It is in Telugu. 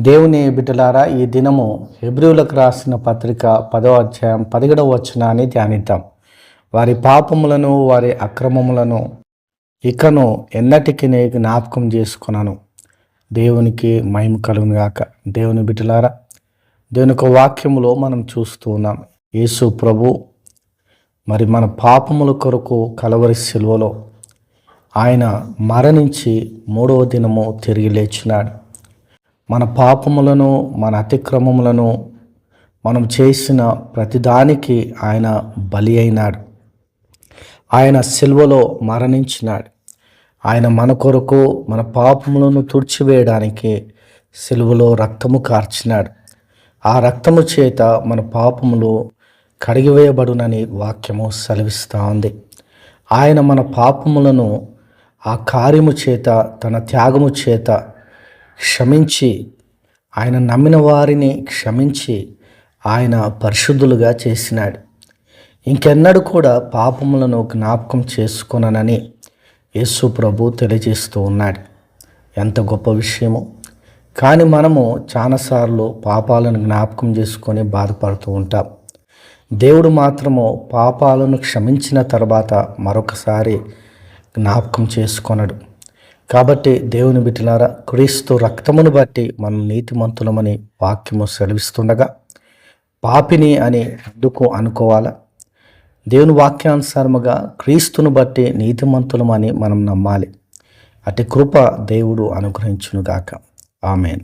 దేవుని బిడ్డలారా ఈ దినము హెబ్రివులకు రాసిన పత్రిక పదో అధ్యాయం పదిహేడవ వచనాన్ని ధ్యానిద్దాం. వారి పాపములను వారి అక్రమములను ఇకను ఎన్నటికి జ్ఞాపకం చేసుకున్నాను దేవునికి మహిమ కలుగునుగాక. దేవుని బిడ్డలారా దేవుని యొక్క వాక్యములో మనం చూస్తూ ఉన్నాం. యేసు ప్రభు మరి మన పాపముల కొరకు కలవరి శిలువలో ఆయన మరణించి మూడవ దినము తిరిగి లేచినాడు. మన పాపములను మన అతిక్రమములను మనం చేసిన ప్రతిదానికి ఆయన బలి అయినాడు. ఆయన సిల్వలో మరణించినాడు. ఆయన మన కొరకు మన పాపములను తుడిచివేయడానికి సిలువలో రక్తము కార్చినాడు. ఆ రక్తము చేత మన పాపములు కడిగివేయబడునని వాక్యము సెలవిస్తూ ఉంది ఆయన మన పాపములను ఆ కార్యము చేత తన త్యాగము చేత క్షమించి. ఆయన నమ్మిన వారిని క్షమించి ఆయన పరిశుద్ధులుగా చేసినాడు. ఇంకెన్నడూ కూడా పాపములను జ్ఞాపకం చేసుకొననని యేసు ప్రభు తెలియజేస్తూ ఉన్నాడు. ఎంత గొప్ప విషయము. కానీ మనము చాలాసార్లు పాపాలను జ్ఞాపకం చేసుకొని బాధపడుతూ ఉంటాం. దేవుడు మాత్రము పాపాలను క్షమించిన తర్వాత మరొకసారి జ్ఞాపకం చేసుకొనడు. కాబట్టి దేవుని బిట్టినారా క్రీస్తు రక్తమును బట్టి మనం నీతిమంతులమని వాక్యము సెలవిస్తుండగా పాపిని అని ఎందుకు అనుకోవాలా? దేవుని వాక్యానుసారముగా క్రీస్తును బట్టి నీతిమంతులమని మనం నమ్మాలి. అటు కృప దేవుడు అనుగ్రహించునుగాక. ఆమెన్.